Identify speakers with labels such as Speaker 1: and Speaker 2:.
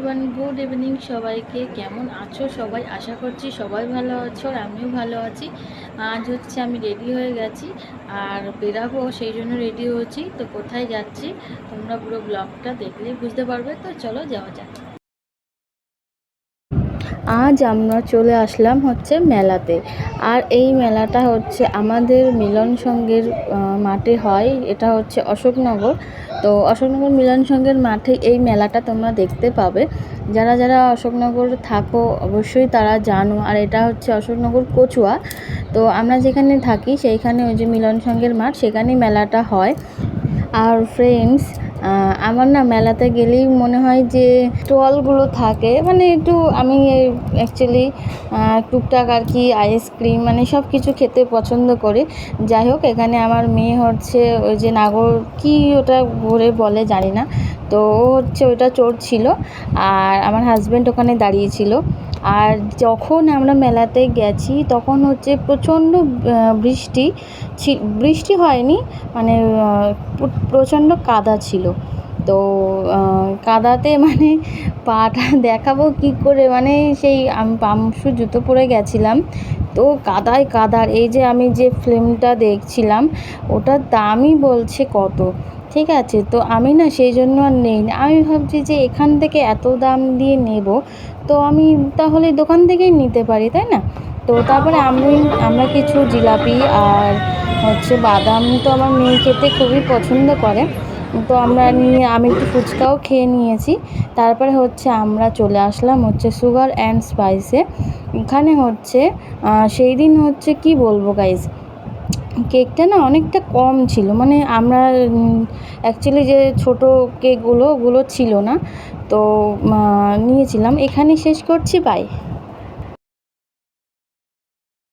Speaker 1: Everyone good evening সবাইকে। কেমন আছো সবাই? আশা করছি সবাই ভালো আছো আর আমিও ভালো আছি। আজ হচ্ছে আমি রেডি হয়ে গেছি আর বেরাবো, সেই জন্য রেডি হয়েছি তো কোথায় যাচ্ছি? তোমরা পুরো ব্লগটা দেখলে বুঝতে পারবে। তো চলো যাওয়া যাক। আজ আমরা চলে আসলাম হচ্ছে মেলাতে। আর এই মেলাটা হচ্ছে আমাদের মিলন আহ, মাঠে হয়। এটা হচ্ছে অশোকনগর। তো অশোকনগর মিলন সংঘের মাঠে এই মেলাটা তোমরা দেখতে পাবে। যারা যারা অশোকনগর থাকো অবশ্যই তারা জানো। আর এটা হচ্ছে অশোকনগর কচুয়া। তো আমরা যেখানে থাকি সেইখানে ওই যে মিলন সংঘের মাঠ সেখানেই মেলাটা হয়। আর ফ্রেন্ডস আমার না মেলাতে গেলেই মনে হয় যে স্টলগুলো থাকে মানে একটু আমি অ্যাকচুয়ালি টুকটাক আর কি আইসক্রিম মানে সব কিছু খেতে পছন্দ করি। যাই হোক, এখানে আমার মেয়ে হচ্ছে ওই যে নাগর, কি ওটা ঘুরে বলে জানি না। তো ও হচ্ছে ওইটা চড়ছিল আর আমার হাজব্যান্ড ওখানে দাঁড়িয়েছিল। আর যখন আমরা মেলাতে গেছি, তখন হচ্ছে প্রচণ্ড বৃষ্টি বৃষ্টি হয়নি মানে প্রচণ্ড কাদা ছিল। তো কাদাতে মানে পাটা দেখাবো কি করে মানে সেই আমি পামশু জুতো পরে গেছিলাম। তো কাদায় কাদার, এই যে আমি যে ফিল্মটা দেখছিলাম, ওটার দামই বলছে কত? ঠিক আছে, তো আমি না সেই জন্য আর নেই। আমি ভাবছি যে এখান থেকে এত দাম দিয়ে নেব, তো আমি তাহলে দোকান থেকেই নিতে পারি, তাই না? তো তারপরে আমি, আমরা কিছু জিলাপি আর হচ্ছে বাদাম তো আমার মেয়ে খেতে খুবই পছন্দ করে। তো আমরা নিয়ে, আমি একটু ফুচকাও খেয়ে নিয়েছি। তারপরে হচ্ছে আমরা চলে আসলাম হচ্ছে সুগার অ্যান্ড স্পাইসে। এখানে হচ্ছে সেই দিন হচ্ছে কি বলব গাইজ কেকটা না অনেকটা কম ছিল। মানে আমরা অ্যাকচুয়ালি যে ছোট কেকগুলো, ওগুলো ছিল না। তো নিয়েছিলাম। এখানে শেষ করছি। বাই